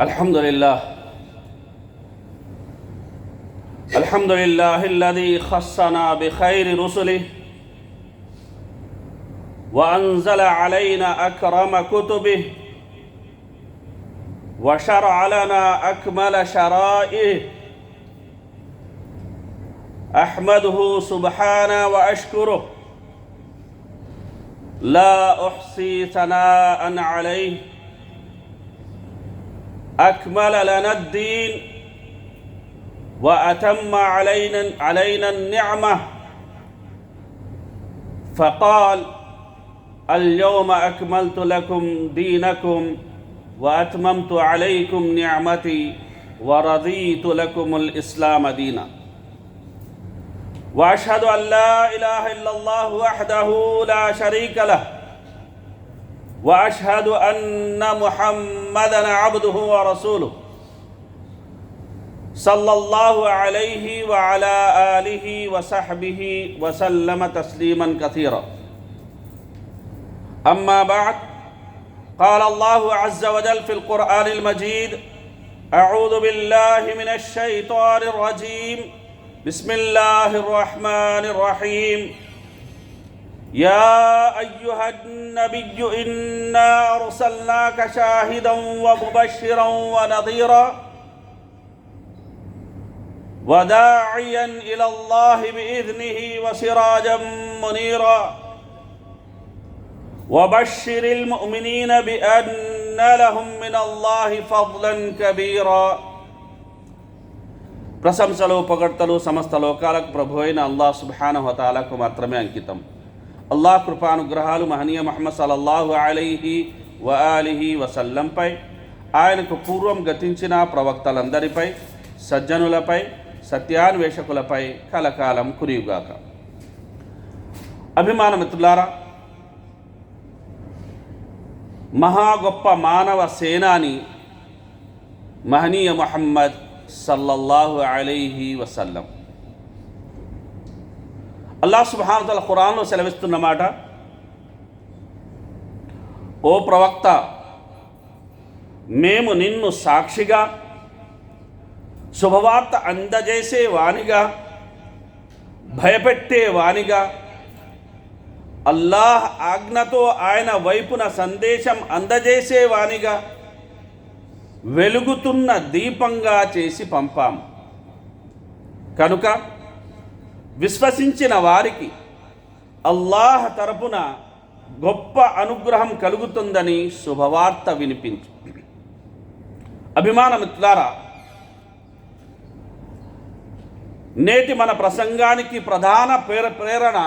الحمد لله الحمد لله الذي خصنا بخير رسله وأنزل علينا أكرم كتبه وشرع لنا أكمل شرائعه. أحمده سبحانه وأشكره. لا أحصي ثناء عليه. أكمل لنا الدين وأتم علينا علينا النعمة. فقال اليوم أكملت لكم دينكم وأتممت عليكم نعمتي ورضيت لكم الإسلام دينا. وأشهد أن لا إله إلا الله وحده لا شريك له. واشهد ان محمدا عبده ورسوله صلى الله عليه وعلى اله وصحبه وسلم تسليما كثيرا. اما بعد، قال الله عز وجل في القران المجيد اعوذ بالله من الشيطان الرجيم. بسم الله الرحمن الرحيم. يا ايها النبي انا ارسلناك شاهدا ومبشرا ونظيرا وداعيا الى الله باذنه وسراجا منيرا وبشر المؤمنين بان لهم من الله فضلا كبيرا ప్రశంసలు పొగడ్తలు సమస్త లోకాలకు ప్రభు అయిన అల్లాహ్ సుబ్హాన హతాలకు మాత్రమే అంకితం అల్లాహ్ కృపానుగ్రహాలు మహనీయ మహమ్మద్ సలల్లాహు అలైహి వ వసల్లంపై ఆయనకు పూర్వం గతించిన ప్రవక్తలందరిపై సజ్జనులపై సత్యాన్వేషకులపై కలకాలం కురియుగాక. అభిమాన మిత్రులారా మహా గొప్ప మానవ సేనాని మహనీయ మహమ్మద్ సల్లల్లాహు అలైహి వసల్లం. అల్లాహ్ సుబానతల ఖురాన్లో సెలవిస్తున్నమాట ఓ ప్రవక్త మేము నిన్ను సాక్షిగా శుభవార్త అందజేసే వానిగా భయపెట్టే వానిగా అల్లాహ్ ఆజ్ఞతో ఆయన వైపున సందేశం అందజేసే వానిగా వెలుగుతున్న దీపంగా చేసి పంపాం. కనుక విశ్వసించిన వారికి అల్లాహ్ తరపున గొప్ప అనుగ్రహం కలుగుతుందని శుభవార్త వినిపించు. అభిమాన మిత్రులారా నేటి మన ప్రసంగానికి ప్రధాన ప్రేర ప్రేరణ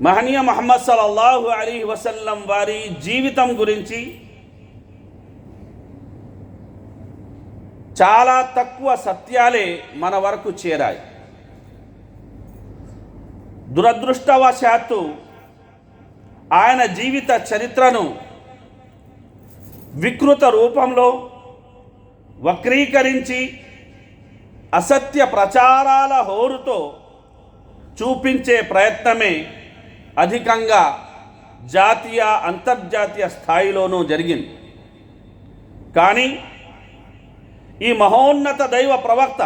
మహనీయ మహమ్మద్ సలల్లాహు అలీ వసల్లం వారి జీవితం గురించి చాలా తక్కువ సత్యాలే మన వరకు చేరాయి. దురదృష్టవశాత్తు ఆయన జీవిత చరిత్రను వికృత రూపంలో వక్రీకరించి అసత్య ప్రచారాల హోరుతో చూపించే ప్రయత్నమే అధికంగా జాతీయ అంతర్జాతీయ స్థాయిలోనూ జరిగింది. కానీ ఈ మహోన్నత దైవ ప్రవక్త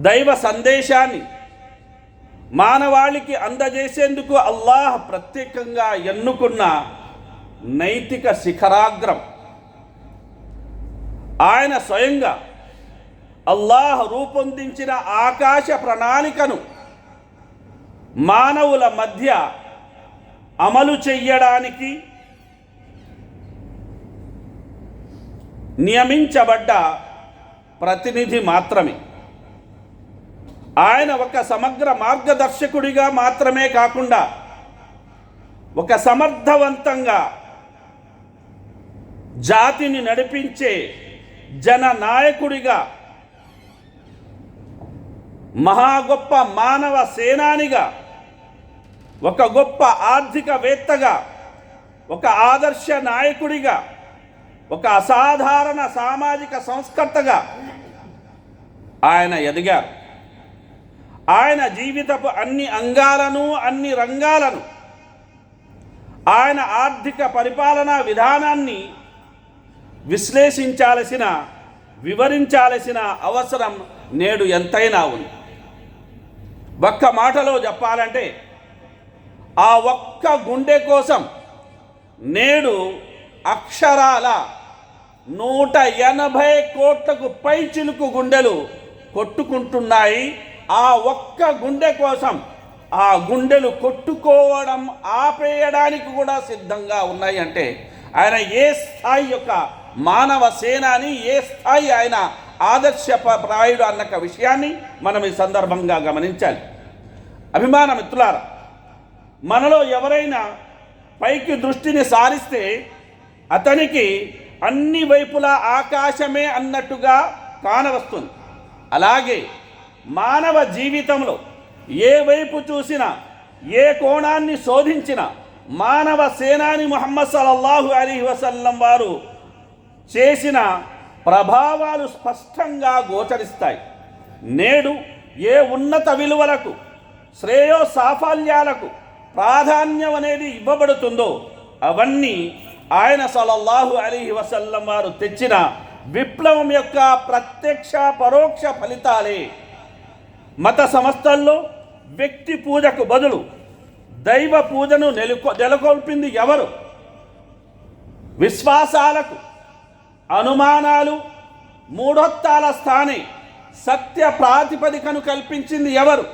దైవ సందేశాన్ని మానవాళికి అందజేసేందుకు అల్లాహ్ ప్రత్యేకంగా ఎన్నుకున్న నైతిక శిఖరాగ్రం. ఆయన స్వయంగా అల్లాహ్ రూపొందించిన ఆకాశ ప్రణాళికను మానవుల మధ్య అమలు చెయ్యడానికి నియమించబడ్డ ప్రతినిధి మాత్రమే. ఆయన ఒక సమగ్ర మార్గదర్శకుడిగా మాత్రమే కాకుండా ఒక సమర్థవంతంగా జాతిని నడిపించే జన నాయకుడిగా మహా గొప్ప మానవ సేనానిగా ఒక గొప్ప ఆర్థికవేత్తగా ఒక ఆదర్శ నాయకుడిగా ఒక అసాధారణ సామాజిక సంస్కర్తగా ఆయన ఎదిగారు. ఆయన జీవితపు అన్ని అంగాలను అన్ని రంగాలను ఆయన ఆర్థిక పరిపాలనా విధానాన్ని విశ్లేషించాల్సిన వివరించాల్సిన అవసరం నేడు ఎంతైనా ఉంది. ఒక్క మాటలో చెప్పాలంటే ఆ ఒక్క గుండె కోసం నేడు అక్షరాల నూట ఎనభై కోట్లకు పై చిలుకు గుండెలు కొట్టుకుంటున్నాయి. ఆ ఒక్క గుండె కోసం ఆ గుండెలు కొట్టుకోవడం ఆపేయడానికి కూడా సిద్ధంగా ఉన్నాయి అంటే ఆయన ఏ స్థాయి యొక్క మానవ సేనాని ఏ స్థాయి ఆయన ఆదర్శ ప్రాయుడు అన్న విషయాన్ని మనం ఈ సందర్భంగా గమనించాలి. అభిమాన మిత్రులారా మనలో ఎవరైనా పైకి దృష్టిని సారిస్తే అతనికి అన్ని వైపులా ఆకాశమే అన్నట్టుగా కానవస్తుంది. అలాగే మానవ జీవితంలో ఏ వైపు చూసినా ఏ కోణాన్ని శోధించినా మానవ సేనాని ముహమ్మద్ సలల్లాహు అలీ వసల్లం వారు చేసిన ప్రభావాలు స్పష్టంగా గోచరిస్తాయి. నేడు ఏ ఉన్నత విలువలకు శ్రేయో సాఫల్యాలకు ప్రాధాన్యం అనేది ఇవ్వబడుతుందో అవన్నీ ఆయన సలల్లాహు అలీ వసల్లం వారు తెచ్చిన విప్లవం యొక్క ప్రత్యక్ష పరోక్ష ఫలితాలే. మత సంస్థల్లో వ్యక్తి పూజకు బదులు దైవ పూజను నెలకొ నెలకొల్పింది ఎవరు? విశ్వాసాలకు అనుమానాలు మూఢోత్తాల స్థానే సత్య ప్రాతిపదికను కల్పించింది ఎవరు?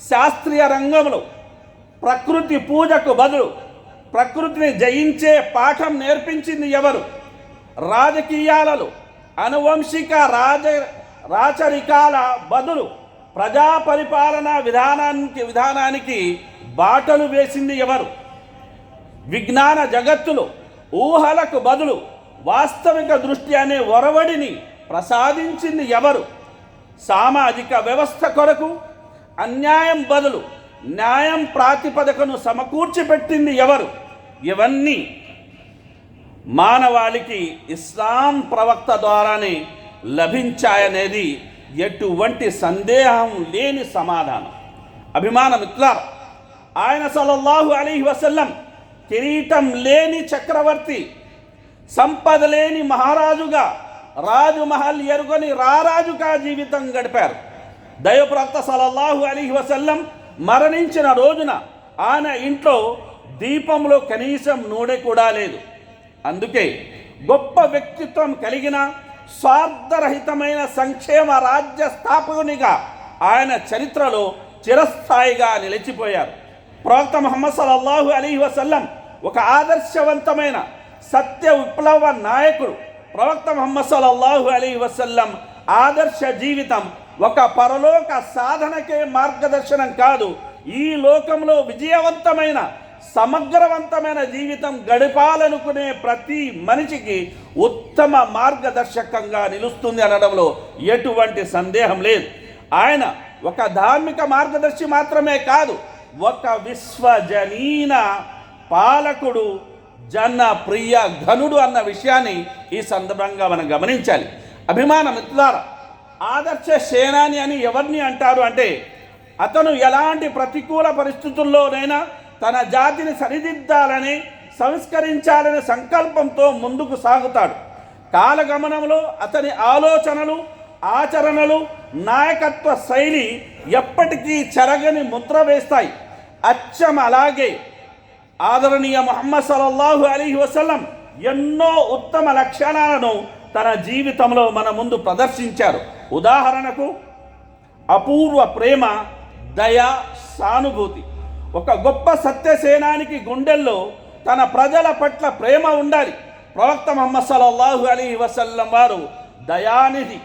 శాస్త్రీయ రంగంలో ప్రకృతి పూజకు బదులు ప్రకృతిని జయించే పాఠం నేర్పించింది ఎవరు? రాజకీయాలలో అనువంశిక రాజ రాచరికాల బదులు ప్రజా పరిపాలన విధానానికి విధానానికి బాటలు వేసింది ఎవరు? విజ్ఞాన జగత్తులో ఊహలకు బదులు వాస్తవిక దృష్టి అనే ఒరవడిని ప్రసాదించింది ఎవరు? సామాజిక వ్యవస్థ కొరకు అన్యాయం బదులు న్యాయం ప్రాతిపదికను సమకూర్చిపెట్టింది ఎవరు? ఇవన్నీ మానవాళికి ఇస్లాం ప్రవక్త ద్వారానే లభించాయనేది ఎటువంటి సందేహం లేని సమాధానం. అభిమాన మిత్రులారా ఆయన సల్లల్లాహు అలీ వసల్లం కిరీటం లేని చక్రవర్తి సంపద లేని మహారాజుగా రాజు మహల్ ఎరుగని రారాజుగా జీవితం గడిపారు. దైవప్రవక్త సలల్లాహు అలీ వసల్లం మరణించిన రోజున ఆయన ఇంట్లో దీపంలో కనీసం నూనె కూడా లేదు. అందుకే గొప్ప వ్యక్తిత్వం కలిగిన స్వార్థరహితమైన సంక్షేమ రాజ్య స్థాపకునిగా ఆయన చరిత్రలో చిరస్థాయిగా నిలిచిపోయారు. ప్రవక్త ముహమ్మద్ సల్లల్లాహు అలీ వసల్లం ఒక ఆదర్శవంతమైన సత్య విప్లవ నాయకుడు. ప్రవక్త ముహమ్మద్ సల్లల్లాహు అలీ వసల్లం ఆదర్శ జీవితం ఒక పరలోక సాధనకే మార్గదర్శనం కాదు ఈ లోకంలో విజయవంతమైన సమగ్రవంతమైన జీవితం గడపాలనుకునే ప్రతి మనిషికి ఉత్తమ మార్గదర్శకంగా నిలుస్తుంది అనడంలో ఎటువంటి సందేహం లేదు. ఆయన ఒక ధార్మిక మార్గదర్శి మాత్రమే కాదు ఒక విశ్వజనీన పాలకుడు జన ప్రియ ఘనుడు అన్న విషయాన్ని ఈ సందర్భంగా మనం గమనించాలి. అభిమాన మిత్రులారా ఆదర్శ సేనాని అని ఎవరిని అంటారు అంటే అతను ఎలాంటి ప్రతికూల పరిస్థితుల్లోనైనా తన జాతిని సరిదిద్దాలని సంస్కరించాలనే సంకల్పంతో ముందుకు సాగుతాడు. కాలగమనంలో అతని ఆలోచనలు ఆచరణలు నాయకత్వ శైలి ఎప్పటికీ చెరగని ముద్ర వేస్తాయి. అచ్చం అలాగే ఆదరణీయ మొహమ్మద్ సల్లల్లాహు అలీ వసలం ఎన్నో ఉత్తమ లక్షణాలను తన జీవితంలో మన ముందు ప్రదర్శించారు. ఉదాహరణకు అపూర్వ ప్రేమ దయ సానుభూతి. ఒక గొప్ప సత్యసేనానికి గుండెల్లో తన ప్రజల పట్ల ప్రేమ ఉండాలి. ప్రవక్త మహమ్మద్ సల్లల్లాహు అలీ వసల్లం వారు దయానిధి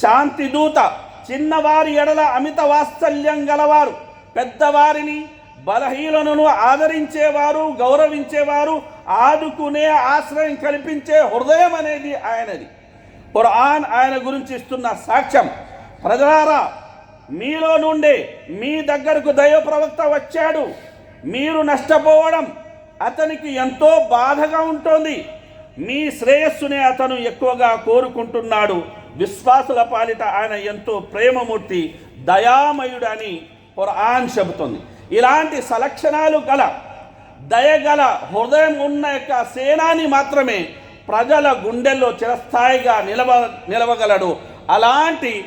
శాంతి దూత చిన్నవారి ఎడల అమిత వాత్సల్యం గలవారు పెద్దవారిని బలహీనను ఆదరించేవారు గౌరవించేవారు ఆదుకునే ఆశ్రయం కల్పించే హృదయం అనేది ఆయనది. ఖురాన్ ఆయన గురించి ఇస్తున్న సాక్ష్యం. ప్రజలారా మీలో నుండే మీ దగ్గరకు దైవ ప్రవక్త వచ్చాడు. మీరు నష్టపోవడం అతనికి ఎంతో బాధగా ఉంటుంది. మీ శ్రేయస్సునే అతను ఎక్కువగా కోరుకుంటున్నాడు. విశ్వాసుల పాలిట ఆయన ఎంతో ప్రేమమూర్తి దయామయుడని ఖురాన్ చెబుతుంది. ఇలాంటి సలక్షణాలు గల దయగల హృదయం ఉన్న యొక్క సేనాని మాత్రమే ప్రజల గుండెల్లో చిరస్థాయిగా నిలవ నిలవగలడు. అలాంటి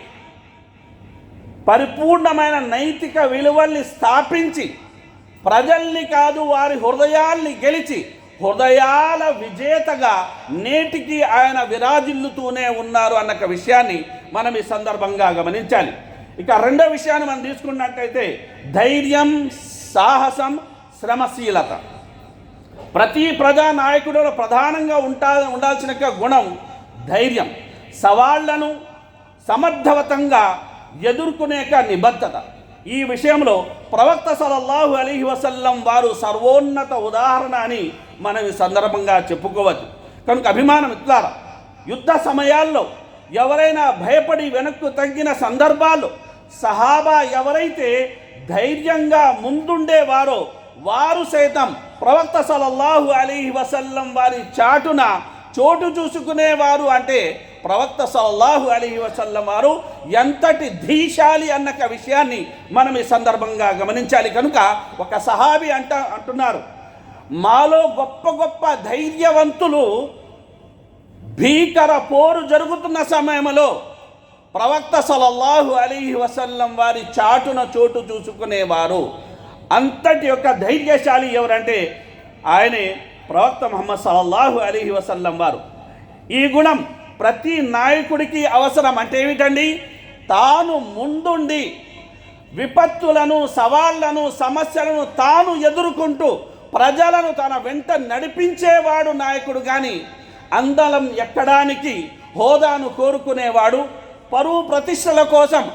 పరిపూర్ణమైన నైతిక విలువల్ని స్థాపించి ప్రజల్ని కాదు వారి హృదయాల్ని గెలిచి హృదయాల విజేతగా నేటికి ఆయన విరాజిల్లుతూనే ఉన్నారు అన్న ఒక విషయాన్ని మనం ఈ సందర్భంగా గమనించాలి. ఇక రెండో విషయాన్ని మనం తీసుకున్నట్టయితే ధైర్యం సాహసం శ్రమశీలత. ప్రతి ప్రజా నాయకుడిలో ప్రధానంగా ఉంటా ఉండాల్సిన గుణం ధైర్యం. సవాళ్ళను సమర్థవతంగా ఎదుర్కొనే నిబద్ధత. ఈ విషయంలో ప్రవక్త సలల్లాహు అలీహి వసల్లం వారు సర్వోన్నత ఉదాహరణ అని మనం ఈ సందర్భంగా చెప్పుకోవచ్చు. కనుక అభిమానం ఇట్లారా? యుద్ధ సమయాల్లో ఎవరైనా భయపడి వెనక్కు తగ్గిన సందర్భాల్లో సహాబా ఎవరైతే ధైర్యంగా ముందుండేవారో వారు సైతం ప్రవక్త సలల్లాహు అలీహి వసల్లం వారి చాటున చోటు చూసుకునేవారు అంటే ప్రవక్త సల్లాహు అలీ వసల్లం వారు ఎంతటి ధీశాలి అన్న విషయాన్ని మనం ఈ సందర్భంగా గమనించాలి కనుక ఒక సహాబి అంట అంటున్నారు మాలో గొప్ప గొప్ప ధైర్యవంతులు భీకర పోరు జరుగుతున్న సమయంలో ప్రవక్త సలల్లాహు అలీ వసల్లం వారి చాటున చోటు చూసుకునేవారు. అంతటి యొక్క ధైర్యశాలి ఎవరంటే ఆయనే ప్రవక్త ముహమ్మద్ సలల్లాహు అలీ వసల్లం వారు. ఈ గుణం ప్రతి నాయకుడికి అవసరం అంటే ఏమిటండి? తాను ముందుండి విపత్తులను సవాళ్ళను సమస్యలను తాను ఎదుర్కొంటూ ప్రజలను తన వెంట నడిపించేవాడు నాయకుడు కానీ అందలం ఎక్కడానికి హోదాను కోరుకునేవాడు పరువు ప్రతిష్టల కోసం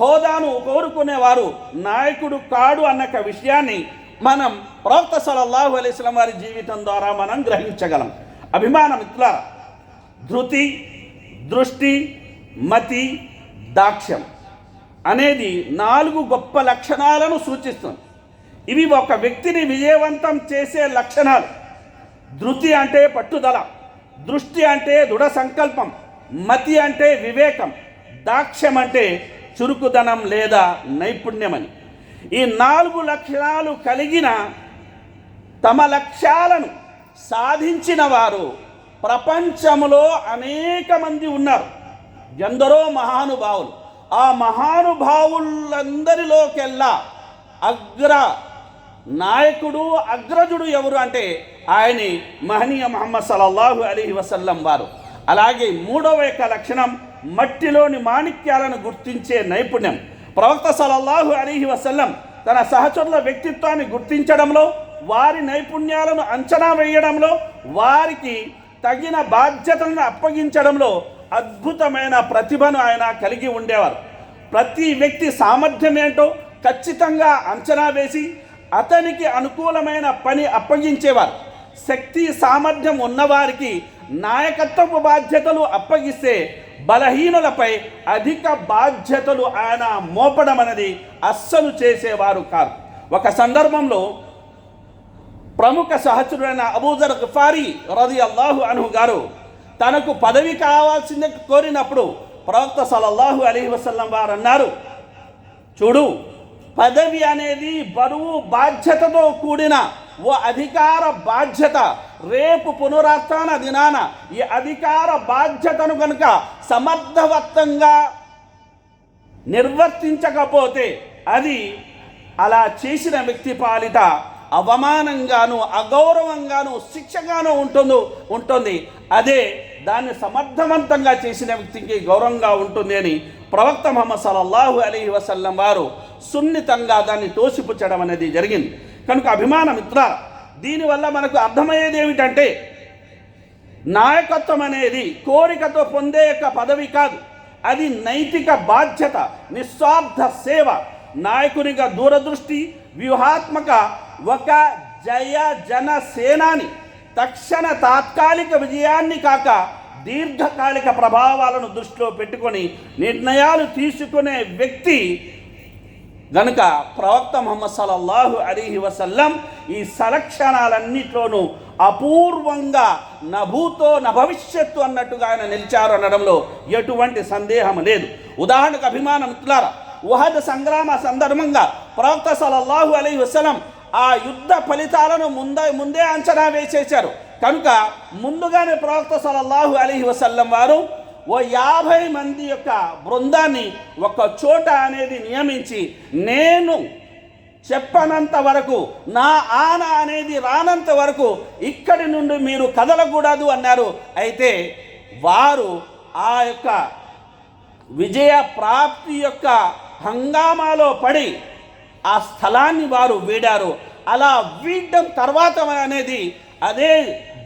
హోదాను కోరుకునేవారు నాయకుడు కాడు అన్న విషయాన్ని మనం ప్రవక్త సలల్లాహు అలైస్లం వారి జీవితం ద్వారా మనం గ్రహించగలం. అభిమాన మిత్రులారా ధృతి దృష్టి మతి దాక్ష్యం అనేది నాలుగు గొప్ప లక్షణాలను సూచిస్తుంది. ఇవి ఒక వ్యక్తిని విజయవంతం చేసే లక్షణాలు. ధృతి అంటే పట్టుదల దృష్టి అంటే దృఢ సంకల్పం మతి అంటే వివేకం దాక్ష్యం అంటే చురుకుదనం లేదా నైపుణ్యమని. ఈ నాలుగు లక్షణాలు కలిగిన తమ లక్ష్యాలను సాధించిన వారు ప్రపంచంలో అనేక మంది ఉన్నారు. ఎందరో మహానుభావులు. ఆ మహానుభావులందరిలోకెల్లా అగ్ర నాయకుడు అగ్రజుడు ఎవరు అంటే ఆయన మహనీయ మహమ్మద్ సలల్లాహు అలీహి వసల్లం వారు. అలాగే మూడవ యొక్క లక్షణం మట్టిలోని మాణిక్యాలను గుర్తించే నైపుణ్యం. ప్రవక్త సలల్లాహు అలీహి వసల్లం తన సహచరుల వ్యక్తిత్వాన్ని గుర్తించడంలో వారి నైపుణ్యాలను అంచనా వేయడంలో వారికి తగిన బాధ్యతలను అప్పగించడంలో అద్భుతమైన ప్రతిభను ఆయన కలిగి ఉండేవారు. ప్రతి వ్యక్తి సామర్థ్యం ఏంటో ఖచ్చితంగా అంచనా వేసి అతనికి అనుకూలమైన పని అప్పగించేవారు. శక్తి సామర్థ్యం ఉన్నవారికి నాయకత్వపు బాధ్యతలు అప్పగిస్తే బలహీనులపై అధిక బాధ్యతలు ఆయన మోపడం అనేది అస్సలు చేసేవారు కాదు ఒక సందర్భంలో ప్రముఖ సహచరుడైన అబూజర్ గఫారీ రది అల్లాహు అనుహు గారు తనకు పదవి కావాల్సిందే కోరినప్పుడు ప్రవక్త సలల్లాహు అలీ వసల్లం వారు అన్నారు చూడు పదవి అనేది బరువు బాధ్యతతో కూడిన ఓ అధికార బాధ్యత. రేపు పునరుత్న దినాన ఈ అధికార బాధ్యతను కనుక సమర్థవంతంగా నిర్వర్తించకపోతే అది అలా చేసిన వ్యక్తి పాలిట అవమానంగాను అగౌరవంగాను శిక్షగాను ఉంటుందో ఉంటుంది. అదే దాన్ని సమర్థవంతంగా చేసిన వ్యక్తికి గౌరవంగా ఉంటుంది అని ప్రవక్త ముహమ్మద్ సలల్లాహు అలీ వసల్లం వారు సున్నితంగా దాన్ని తోసిపుచ్చడం అనేది జరిగింది. కనుక అభిమాన మిత్ర దీనివల్ల మనకు అర్థమయ్యేది ఏమిటంటే నాయకత్వం అనేది కోరికతో పొందే యొక్క పదవి కాదు. అది నైతిక బాధ్యత నిస్వార్థ సేవ నాయకునిగా దూరదృష్టి వ్యూహాత్మక ఒక జయ జన సేనాని తక్షణ తాత్కాలిక విజయాన్ని కాక దీర్ఘకాలిక ప్రభావాలను దృష్టిలో పెట్టుకొని నిర్ణయాలు తీసుకునే వ్యక్తి గనుక ప్రవక్త మొహమ్మద్ సలల్లాహు అలీహి వసల్లం ఈ సలక్షణాలన్నిట్లోనూ అపూర్వంగా నభూతో నభవిష్యత్తు అన్నట్టుగా ఆయన నిలిచారు అనడంలో ఎటువంటి సందేహం లేదు. ఉదాహరణకు అభిమాన మిత్రులారా ఉహద్ సంగ్రామ సందర్భంగా ప్రవక్త సలల్లాహు అలీ వసలం ఆ యుద్ధ ఫలితాలను ముందే ముందే అంచనా వేసేశారు. కనుక ముందుగానే ప్రవక్త సలల్లాహు అలీ వసల్లం వారు ఓ యాభై మంది యొక్క బృందాన్ని ఒక చోట అనేది నియమించి నేను చెప్పనంత వరకు నా ఆన అనేది రానంత వరకు ఇక్కడి నుండి మీరు కదలకూడదు అన్నారు. అయితే వారు ఆ యొక్క విజయ ప్రాప్తి యొక్క హంగామాలో పడి ఆ స్థలాన్ని వారు వీడారు. అలా వీడడం తర్వాత అనేది అదే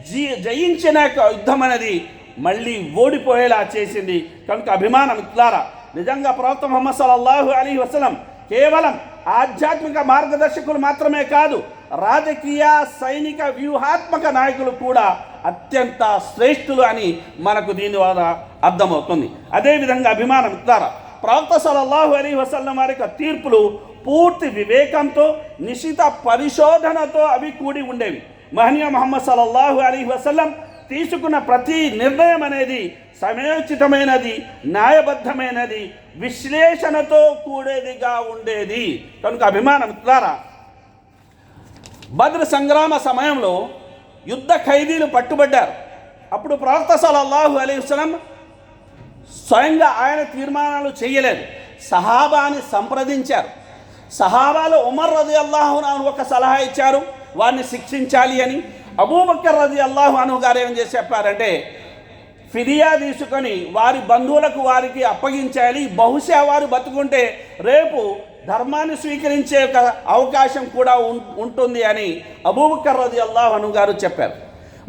జీ జయించిన యొక్క యుద్ధం అనేది మళ్ళీ ఓడిపోయేలా చేసింది. కనుక అభిమానం ఇట్లారా. నిజంగా ప్రవక్త మొహమ్మద్ సల్లాహు అలీ వసలం కేవలం ఆధ్యాత్మిక మార్గదర్శకులు మాత్రమే కాదు రాజకీయ సైనిక వ్యూహాత్మక నాయకులు కూడా అత్యంత శ్రేష్ఠులు అని మనకు దీని ద్వారా అర్థమవుతుంది. అదేవిధంగా అభిమానం ఇస్తారా ప్రవక్త సలల్లాహు అలీ వసల్లం వారి యొక్క తీర్పులు పూర్తి వివేకంతో నిశిత పరిశోధనతో అవి కూడి ఉండేవి. మహనీయ మహమ్మద్ సలల్లాహు అలీ వసల్లం తీసుకున్న ప్రతి నిర్ణయం అనేది సమయోచితమైనది న్యాయబద్ధమైనది విశ్లేషణతో కూడేదిగా ఉండేది. కనుక అభిమానం ద్వారా బద్ర సంగ్రామ సమయంలో యుద్ధ ఖైదీలు పట్టుబడ్డారు. అప్పుడు ప్రవక్త సలల్లాహు అలీ వసలం స్వయంగా ఆయన తీర్మానాలు చేయలేదు. సహాబాని సంప్రదించారు. సహాబాలు ఉమర్ రది అల్లాహు అను ఒక సలహా ఇచ్చారు. వారిని శిక్షించాలి అని. అబూబక్కర్ రది అల్లాహు అను గారు ఏం చేసి చెప్పారంటే ఫిర్యా తీసుకొని వారి బంధువులకు వారికి అప్పగించాలి. బహుశా వారు బతుకుంటే రేపు ధర్మాన్ని స్వీకరించే ఒక అవకాశం కూడా ఉం- ఉంటుంది అని అబూబక్కర్ రది అల్లాహు అను గారు చెప్పారు.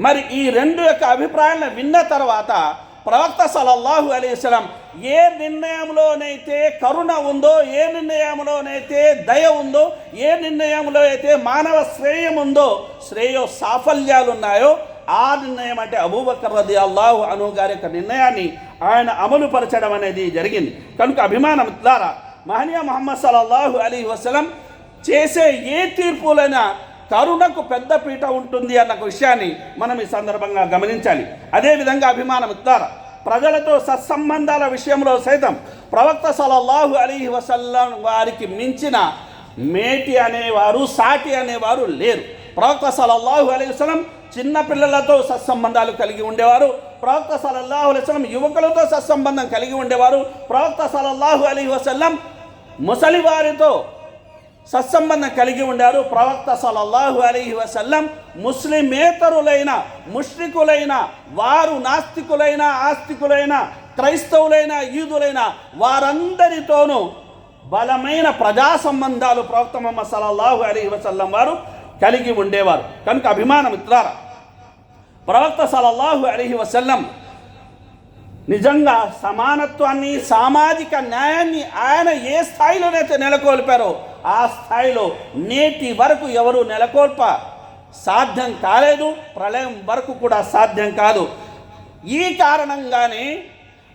మరి ఈ రెండు యొక్క అభిప్రాయాలను విన్న తర్వాత ప్రవక్త సలల్లాహు అలైహిస్సలాం ఏ నిర్ణయంలోనైతే కరుణ ఉందో ఏ నిర్ణయంలోనైతే దయ ఉందో ఏ నిర్ణయంలో అయితే మానవ శ్రేయం ఉందో శ్రేయో సాఫల్యాలు ఉన్నాయో ఆ నిర్ణయం అంటే అబూబకర్ రది అల్లాహు అను గారి యొక్క నిర్ణయాన్ని ఆయన అమలు పరచడం అనేది జరిగింది. కనుక అభిమానం ద్వారా మహనీయ మహమ్మద్ సలల్లాహు అలీ వసలం చేసే ఏ తీర్పులైనా కరుణకు పెద్దపీట ఉంటుంది అన్న విషయాన్ని మనం ఈ సందర్భంగా గమనించాలి. అదేవిధంగా అభిమానం ద్వారా ప్రజలతో సత్సంబంధాల విషయంలో సైతం ప్రవక్త సలల్లాహు అలీ వసల్లం వారికి మించిన మేటి అనేవారు సాటి అనేవారు లేరు. ప్రవక్త సలల్లాహు అలీ వసలం చిన్న పిల్లలతో సత్సంబంధాలు కలిగి ఉండేవారు. ప్రవక్త సలల్లాహు అలీ వసలం యువకులతో సత్సంబంధం కలిగి ఉండేవారు. ప్రవక్త సలల్లాహు అలీ వసల్లం ముసలి వారితో సత్సంబంధం కలిగి ఉండారు. ప్రవక్త సలల్లాహు అలీ వసల్లం ముస్లిమేతరులైన ముష్రికులైన వారు నాస్తికులైన ఆస్తికులైన క్రైస్తవులైన యూదులైన వారందరితోనూ బలమైన ప్రజా సంబంధాలు ప్రవక్త మొహమ్మద్ సలల్లాహు అలీ వసల్లం వారు కలిగి ఉండేవారు. కనుక అభిమానం ఇట్లారా ప్రవక్త సలల్లాహు అలీ వసల్లం నిజంగా సమానత్వాన్ని సామాజిక న్యాయాన్ని ఆయన ఏ స్థాయిలోనైతే నెలకొల్పారో ఆ స్థాయిలో నేటి వరకు ఎవరు నెలకొల్ప సాధ్యం కాలేదు ప్రళయం వరకు కూడా సాధ్యం కాదు. ఈ కారణంగానే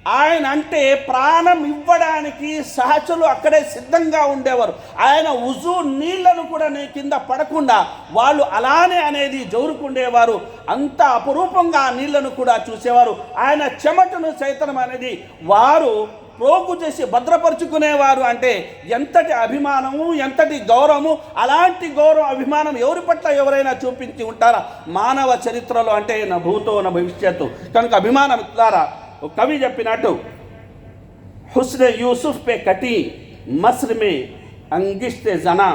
ఆయన అంటే ప్రాణం ఇవ్వడానికి సహచరులు అక్కడే సిద్ధంగా ఉండేవారు. ఆయన ఉజు నీళ్ళను కూడా నీ కింద పడకుండా వాళ్ళు అలానే అనేది జోరుకుండేవారు. అంత అపురూపంగా ఆ నీళ్ళను కూడా చూసేవారు. ఆయన చెమటను సైతం అనేది వారు ప్రోగు చేసి భద్రపరుచుకునేవారు అంటే ఎంతటి అభిమానము ఎంతటి గౌరవము అలాంటి గౌరవం అభిమానం ఎవరి పట్ల ఎవరైనా చూపించి ఉంటారా? మానవ చరిత్రలో అంటే నా భూతో నా భవిష్యత్తు. కనుక అభిమానం ఇస్తారా ఒక కవి చెప్పినట్టు హుస్న్ యూసుఫ్ పే కటి మస్ర్ మే అంగిష్తే జనా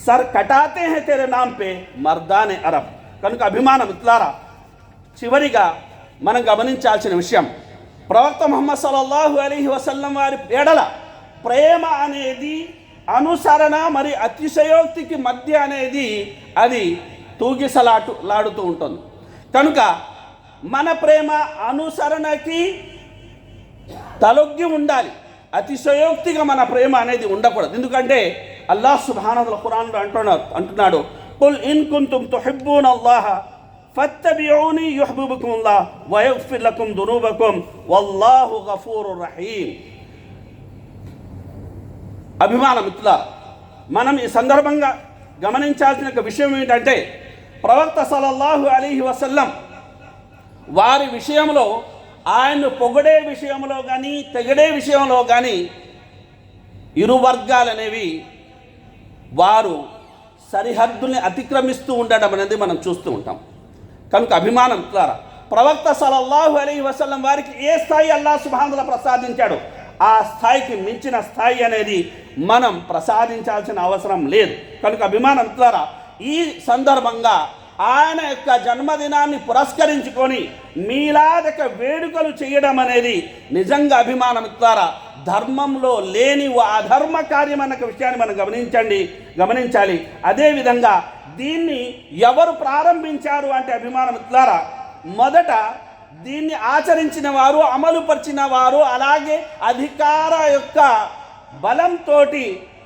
సర్ కటాతే హే తెరే నామ్ పే మర్దానే అరబ్. కనుక అభిమానం ఇట్లారా చివరిగా మనం గమనించాల్సిన విషయం ప్రవక్త మొహమ్మద్ సల్లల్లాహు అలీహి వసల్లం వారి ఎడల ప్రేమ అనేది అనుసరణ మరి అతిశయోక్తికి మధ్య అనేది అది తూగిసలాటు లాడుతూ ఉంటుంది. కనుక మన ప్రేమ అనుసరణకి తలొగ్గి ఉండాలి. అతిశయోక్తిగా మన ప్రేమ అనేది ఉండకూడదు. ఎందుకంటే అల్లాహ్ సుబ్హానహు ఖురాన్లో అంటున్నారు అంటున్నాడు కుల్ ఇన్ కుంతుమ్ తుహిబ్బూన అల్లాహ ఫత్తబిఊని యుహ్బిబుకుమ్ అల్లాహ్ వ యగ్ఫిర్ వల్లాహు గఫూరుర్ రహీం అభిమాన మిత్రుల మనం ఈ సందర్భంగా గమనించాల్సిన ఒక విషయం ఏంటంటే ప్రవక్త సలల్లాహు అలీహి వసల్లం వారి విషయంలో ఆయన్ను పొగడే విషయంలో కానీ తెగడే విషయంలో కానీ ఇరు వర్గాలనేవి వారు సరిహద్దుల్ని అతిక్రమిస్తూ ఉండడం అనేది మనం చూస్తూ ఉంటాం. కనుక అభిమానం ద్వారా. ప్రవక్త సలల్లాహు అలీ వసల్లం వారికి ఏ స్థాయి అల్లా సుభాంధుల ప్రసాదించాడు ఆ స్థాయికి మించిన స్థాయి అనేది మనం ప్రసాదించాల్సిన అవసరం లేదు. కనుక అభిమానం ద్వారా ఈ సందర్భంగా ఆయన యొక్క జన్మదినాన్ని పురస్కరించుకొని మీలాదక వేడుకలు చేయడం అనేది నిజంగా అభిమానం ద్వారా ధర్మంలో లేని ఓ అధర్మ కార్యం అన్న విషయాన్ని మనం గమనించండి గమనించాలి. అదేవిధంగా దీన్ని ఎవరు ప్రారంభించారు అంటే అభిమానం ద్వారా మొదట దీన్ని ఆచరించిన వారు అమలుపరిచిన వారు అలాగే అధికార యొక్క బలంతో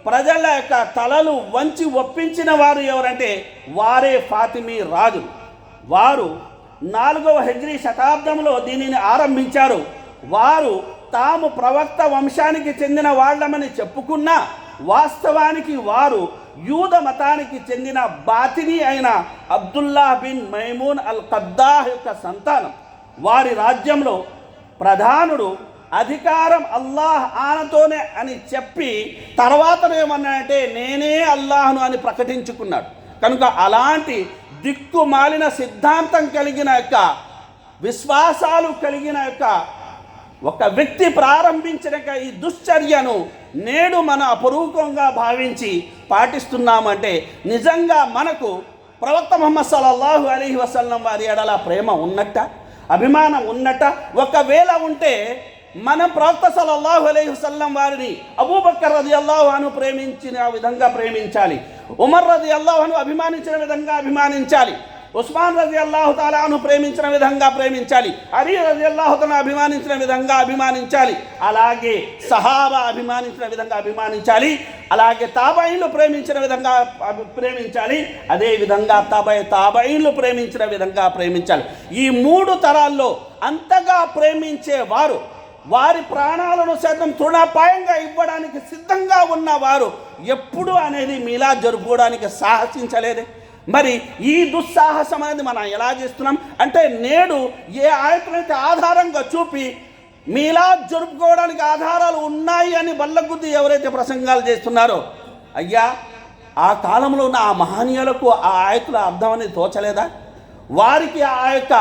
ప్రజల యొక్క తలలు వంచి ఒప్పించిన వారు ఎవరంటే వారే ఫాతిమీ రాజు. వారు నాలుగవ హెజ్రీ శతాబ్దంలో దీనిని ఆరంభించారు. వారు తాము ప్రవక్త వంశానికి చెందిన వాళ్ళమని చెప్పుకున్నా వాస్తవానికి వారు యూద మతానికి చెందిన బాతిని అయిన Abdullah bin Maimun al Qaddah యొక్క సంతానం. వారి రాజ్యంలో ప్రధానుడు అధికారం అల్లాహ్ ఆనతోనే అని చెప్పి తర్వాత ఏమన్నాడంటే నేనే అల్లాహ్ను అని ప్రకటించుకున్నాడు. కనుక అలాంటి దిక్కుమాలిన సిద్ధాంతం కలిగిన యొక్క విశ్వాసాలు కలిగిన యొక్క ఒక వ్యక్తి ప్రారంభించిన ఈ దుశ్చర్యను నేడు మన అపరూపంగా భావించి పాటిస్తున్నామంటే నిజంగా మనకు ప్రవక్త మొహమ్మద్ సల్లల్లాహు అలీహి వసల్లం వారి ఎడల ప్రేమ ఉన్నట్ట అభిమానం ఉన్నట్ట. ఒకవేళ ఉంటే మనం ప్రవక్త సల్లల్లాహు అలైహి వసల్లం వారిని అబూబక్కర్ రది అల్లాహు ప్రేమించిన విధంగా ప్రేమించాలి ఉమర్ రది అల్లాహును అభిమానించిన విధంగా అభిమానించాలి. ఉస్మాన్ రజి అల్లాహు తాలాను ప్రేమించిన విధంగా ప్రేమించాలి. అలీ రజి అల్లాహుతను అభిమానించిన విధంగా అభిమానించాలి. అలాగే సహాబా అభిమానించిన విధంగా అభిమానించాలి. అలాగే తాబాయిన్లు ప్రేమించిన విధంగా అభి- ప్రేమించాలి. అదే విధంగా తాబాయి తాబాయిన్లు ప్రేమించిన విధంగా ప్రేమించాలి. ఈ మూడు తరాల్లో అంతగా ప్రేమించేవారు వారి ప్రాణాలను సైతం తృణాపాయంగా ఇవ్వడానికి సిద్ధంగా ఉన్నవారు ఎప్పుడు అనేది మీలా జరుపుకోవడానికి సాహసించలేదే. మరి ఈ దుస్సాహసం అనేది మనం ఎలా చేస్తున్నాం? అంటే నేడు ఏ ఆయతులైతే ఆధారంగా చూపి మీలా జరుపుకోవడానికి ఆధారాలు ఉన్నాయి అని బల్లగుద్ది ఎవరైతే ప్రసంగాలు చేస్తున్నారో అయ్యా ఆ కాలంలో ఉన్న ఆ మహనీయులకు ఆ ఆయతుల అర్థం అనేది తోచలేదా? వారికి ఆ యొక్క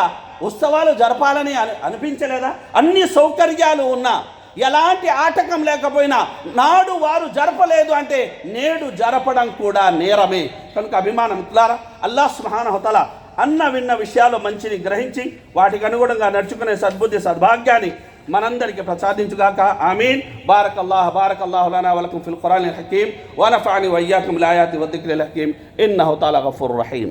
ఉత్సవాలు జరపాలని అని అనిపించలేదా? అన్ని సౌకర్యాలు ఉన్నా ఎలాంటి ఆటకం లేకపోయినా నాడు వారు జరపలేదు అంటే నేడు జరపడం కూడా నేరమే. కనుక అభిమానం ఇట్లారా అల్లా సుహానహతల అన్న విన్న విషయాలు మంచిని గ్రహించి వాటికి అనుగుణంగా నడుచుకునే సద్బుద్ధి సద్భాగ్యాన్ని మనందరికీ ప్రసాదించుగాక. ఆమీన్. బారకల్లాహ్ అల్లాహ్ బారక్ లనా వలకుం ఫిల్ ఖురాన్ హకీం వనఫాని వయ్యాకుం లాయాతి వద్దిక్రిల్ హకీం ఇన్నహు తాలా గఫూర్ రహీం